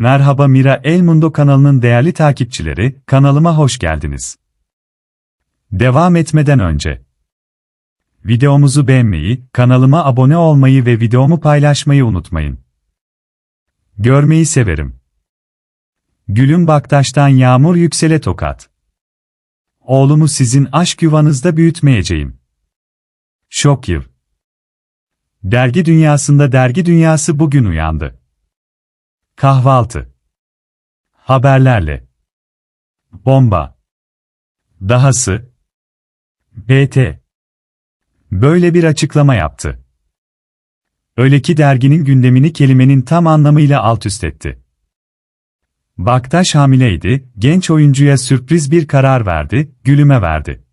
Merhaba Mira El Mundo kanalının değerli takipçileri, kanalıma hoş geldiniz. Devam etmeden önce videomuzu beğenmeyi, kanalıma abone olmayı ve videomu paylaşmayı unutmayın. Görmeyi severim. Gülüm Baktaş'tan Yağmur Yüksele Tokat. Oğlumu sizin aşk yuvanızda büyütmeyeceğim. Şok yıl. Dergi dünyasında dergi dünyası bugün uyandı. Kahvaltı. Haberlerle. Bomba. Dahası. BT. Böyle bir açıklama yaptı. Öyle ki derginin gündemini kelimenin tam anlamıyla alt üst etti. Baktaş hamileydi, genç oyuncuya sürpriz bir karar verdi, gülüme verdi.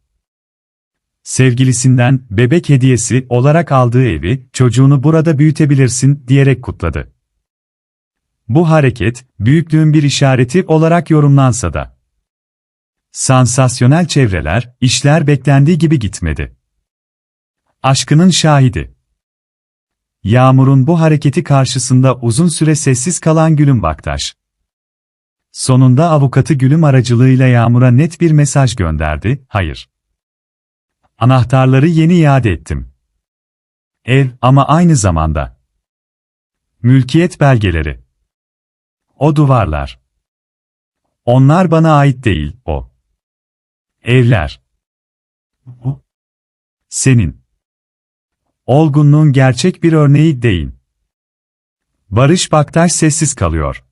Sevgilisinden bebek hediyesi olarak aldığı evi, çocuğunu burada büyütebilirsin diyerek kutladı. Bu hareket, büyüklüğün bir işareti olarak yorumlansa da. Sansasyonel çevreler, işler beklendiği gibi gitmedi. Aşkının şahidi. Yağmur'un bu hareketi karşısında uzun süre sessiz kalan Gülüm Baktaş. Sonunda avukatı Gülüm aracılığıyla Yağmur'a net bir mesaj gönderdi, hayır. Anahtarları yeni iade ettim. Ev ama aynı zamanda. Mülkiyet belgeleri. O duvarlar. Onlar bana ait değil, o. Evler. O. Senin. Olgunluğun gerçek bir örneği değil. Barış Baktaş sessiz kalıyor.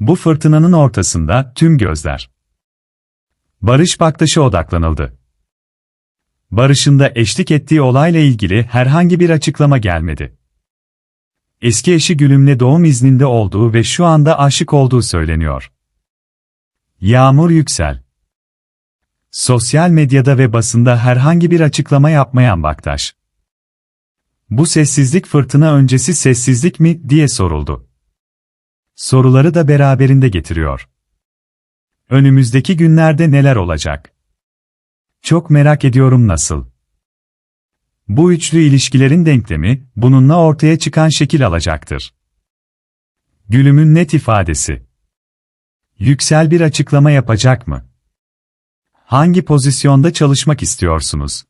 Bu fırtınanın ortasında tüm gözler. Barış Baktaş'a odaklanıldı. Barış'ın da eşlik ettiği olayla ilgili herhangi bir açıklama gelmedi. Eski eşi Gülüm'le doğum izninde olduğu ve şu anda aşık olduğu söyleniyor. Yağmur Yüksel Sosyal medyada ve basında herhangi bir açıklama yapmayan Baktaş. Bu sessizlik fırtına öncesi sessizlik mi diye soruldu. Soruları da beraberinde getiriyor. Önümüzdeki günlerde neler olacak? Çok merak ediyorum nasıl? Bu üçlü ilişkilerin denklemi, bununla ortaya çıkan şekil alacaktır. Gülümün net ifadesi. Yüksel bir açıklama yapacak mı? Hangi pozisyonda çalışmak istiyorsunuz?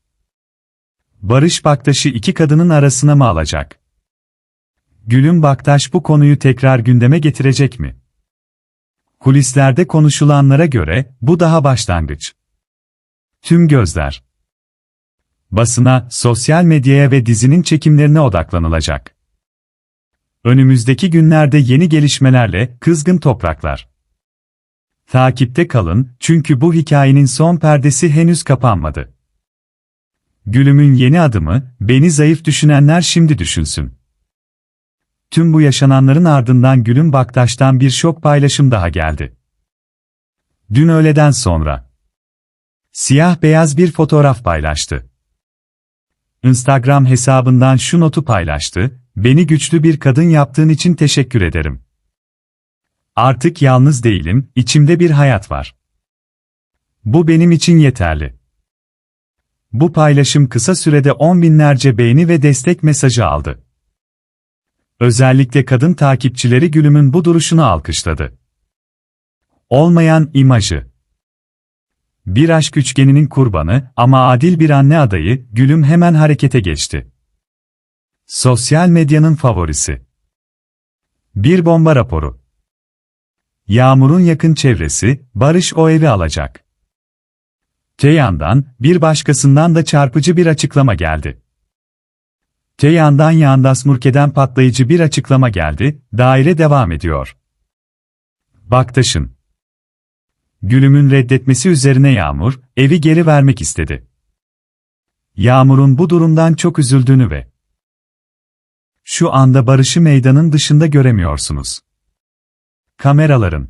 Barış Baktaş'ı iki kadının arasına mı alacak? Gülüm Baktaş bu konuyu tekrar gündeme getirecek mi? Kulislerde konuşulanlara göre bu daha başlangıç. Tüm gözler basına, sosyal medyaya ve dizinin çekimlerine odaklanılacak. Önümüzdeki günlerde yeni gelişmelerle kızgın topraklar. Takipte kalın çünkü bu hikayenin son perdesi henüz kapanmadı. Gülümün yeni adımı, beni zayıf düşünenler şimdi düşünsün. Tüm bu yaşananların ardından Gülüm Baktaş'tan bir şok paylaşım daha geldi. Dün öğleden sonra siyah beyaz bir fotoğraf paylaştı. Instagram hesabından şu notu paylaştı, beni güçlü bir kadın yaptığın için teşekkür ederim. Artık yalnız değilim, içimde bir hayat var. Bu benim için yeterli. Bu paylaşım kısa sürede on binlerce beğeni ve destek mesajı aldı. Özellikle kadın takipçileri Gülüm'ün bu duruşunu alkışladı. Olmayan imajı bir aşk üçgeninin kurbanı ama adil bir anne adayı, Gülüm hemen harekete geçti. Sosyal medyanın favorisi. Bir bomba raporu. Yağmur'un yakın çevresi, Barış o evi alacak. Te yandan, bir başkasından da çarpıcı bir açıklama geldi. Te yandan Yandas Murke'den patlayıcı bir açıklama geldi, daire devam ediyor. Baktaş'ın Gülüm'ün reddetmesi üzerine Yağmur, evi geri vermek istedi. Yağmur'un bu durumdan çok üzüldüğünü ve şu anda Barış'ı meydanın dışında göremiyorsunuz. Kameraların